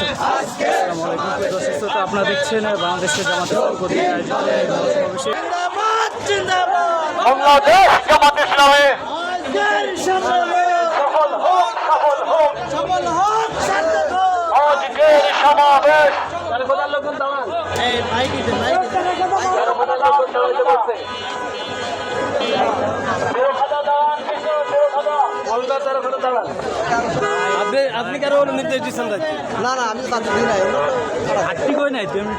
দর্শক শ্রোতা, আপনারা দেখছেন বাংলাদেশের জামাতের সমাবেশে বাংলাদেশ জামাত ইসলামে সফল হোক সফল হোক আজকের সমাবেশ আপনি আপনি কারও নির্দেশ দিচ্ছেন না? না আমি তাদের দিই নাই আটটি কই নাই? তুমি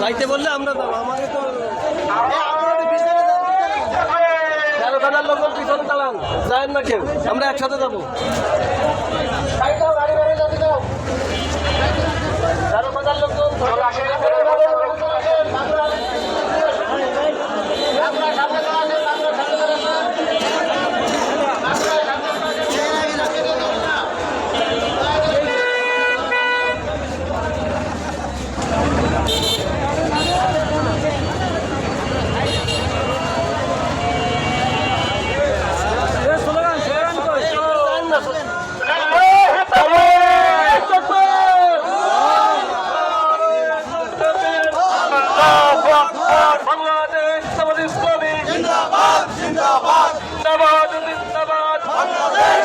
যাইতে বললে আমরা যাব আমাকে তো তেরো হাজার লোক পিছনে চালান যায় না কেউ আমরা একসাথে যাব। বাংলাদেশ জামাত ইসলামী। জিন্দাবাদ জিন্দাবাদ। জিন্দাবাদ জিন্দাবাদ। বাংলাদেশ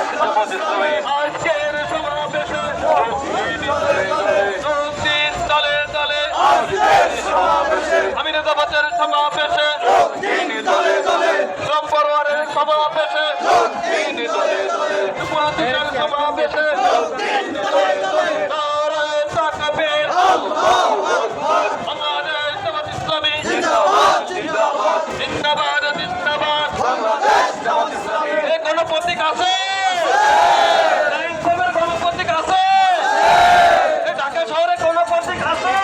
ইসলামী আজকের সমাবেশে দিন দলে দলে আজকের সমাবেশে আমির জামাতের সমাবেশে দিন দলে দলে। সব সমাবেশে দিন দলে দলে। সমাবেশে দিন দলে দলে নারায়ে তাকবীর আল্লাহু আকবার বাংলাদেশ জামাত ইসলামী জিন্দাবাদ জিন্দাবাদ জিন্দাবাদ জিন্দাবাদ বাংলাদেশ জামাত ইসলামী এই গণপ্রতীক আছে ইনকমের গণপ্রতীক আছে এই ঢাকা শহরে গণপ্রতীক আছে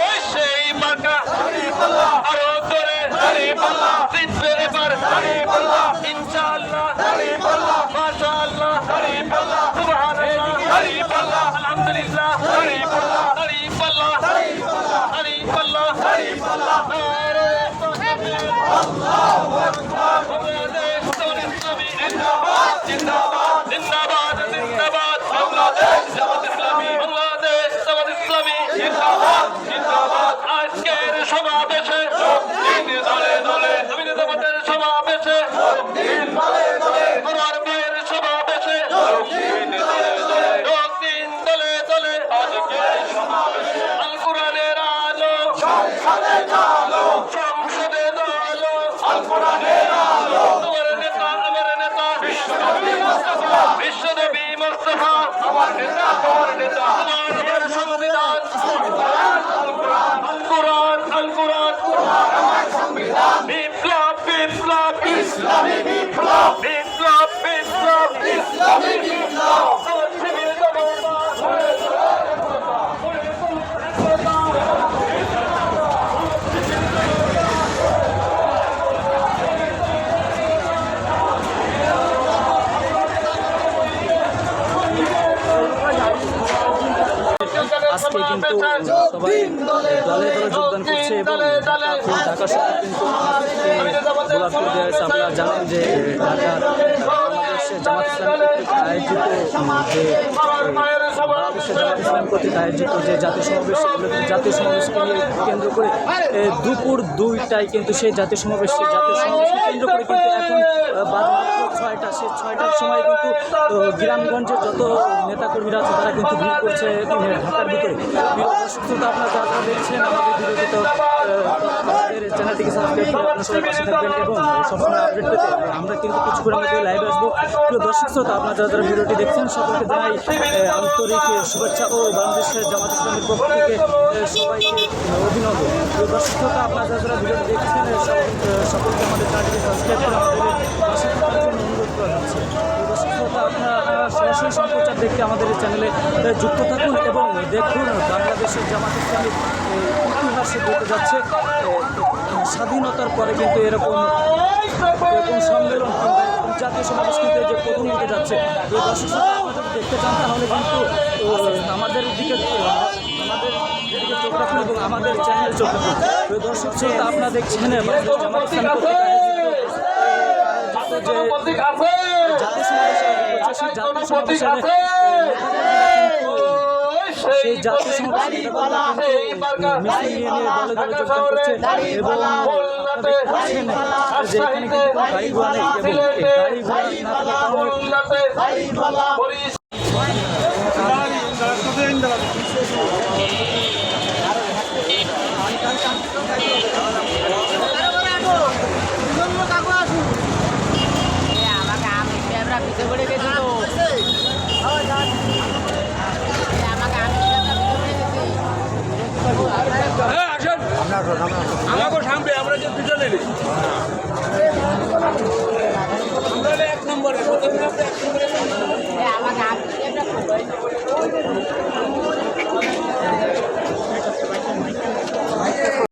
ওই সেই মার্কা আরও ধরে জিতবে এবার ইনশাআল্লাহ মাশাআল্লাহ সুবহানাল্লাহ আলহামদুলিল্লাহ আরিফাল্লাহ আরিফাল্লাহ নারে তাকবীর আল্লাহু আকবার বাংলাদেশ জামাত ইসলামী জিন্দাবাদ জিন্দাবাদ জিন্দাবাদ জিন্দাবাদ বাংলাদেশ জামাত ইসলামী বাংলাদেশ জামাত ইসলামী জিন্দাবাদ জিন্দাবাদ আজকের সমাবেশে দিন দলে দলে আমি জামাতের সমাবেশে দিন দলে দলে আমার ভাইয়ের সমাবেশে দিন দলে দলে দিন দলে দলে আজকের সমাবেশে আল কোরআনের আলো সংসদে আলো সংসদে আলো আল কোরআনের আলো তোমার নেতা আমার নেতা বিশ্বনবী মুস্তাফা আমার নেতা আমার নেতা। কিন্তু সবাই দলে দলে যোগদান করছে এবং ঢাকা শহর কিন্তু গোলাপ করে দেওয়া হয়েছে আপনারা জানেন যে ঢাকা যে জাতীয় কেন্দ্র করে দুপুর দুইটায় কিন্তু সেই জাতীয় সমাবেশ সেই জাতীয় সমাবেশকে কেন্দ্র করে কিন্তু এখন ছয়টা সে ছয়টার সময় কিন্তু গ্রামগঞ্জের যত নেতাকর্মীরা আছে তারা কিন্তু ভিড় করছে ঢাকার ভিতরে। প্রিয় আপনারা যারা দেখছেন আমাদের ভিডিওটি তো আহ, আমাদের চ্যানেলটিকে সাবস্ক্রাইব করে আপনার সবাই পাশে থাকবেন এবং সবসময় আপডেট পেতে আমরা কিন্তু কিছুক্ষণের মধ্যে লাইভে আসব। প্রিয় দর্শক শ্রোতা আপনারা যারা যারা ভিডিওটি দেখছেন সকলকে জানাই আন্তরিক শুভেচ্ছা ও বাংলাদেশের জামাত ইসলামের পক্ষ থেকে সবাইকে অভিনন্দন। প্রিয় দর্শক শ্রোতা আপনারা যারা যারা ভিডিওটি দেখছেন সকলকে আমাদের চ্যানেলটিকে সাবস্ক্রাইব করে আমাদের পাশে থাকার জন্য অনুরোধ করা যাচ্ছে প্রিয় দর্শক শ্রোতা আপনারা সরাসরি সম্প্রচার দেখতে আমাদের চ্যানেলে যুক্ত থাকুন এবং দেখুন বাংলাদেশের জামাত ইসলামের আহ, ইতিহাসে বলতে যাচ্ছে। স্বাধীনতার পরে কিন্তু এরকম এরকম সম্মেলন জাতীয় সমাবেশ কিন্তু যে প্রথম দিকে যাচ্ছে এই দর্শক দেখতে চান তাহলে কিন্তু আমাদের দিকে আমাদের চ্যানেল চোখ রাখুন প্রিয় দর্শক শ্রোতা আপনারা দেখছেন জাতীয় সমাবেশ জাতীয় ওই সেই জাতীয় মার্কা মিছিল নিয়ে দলে দলে যোগদান করছে। এবং দেখছেন যে এখানে কিন্তু গাড়ি ঘোড়া নেই এবং গাড়ি ঘোড়া না থাকার কারণে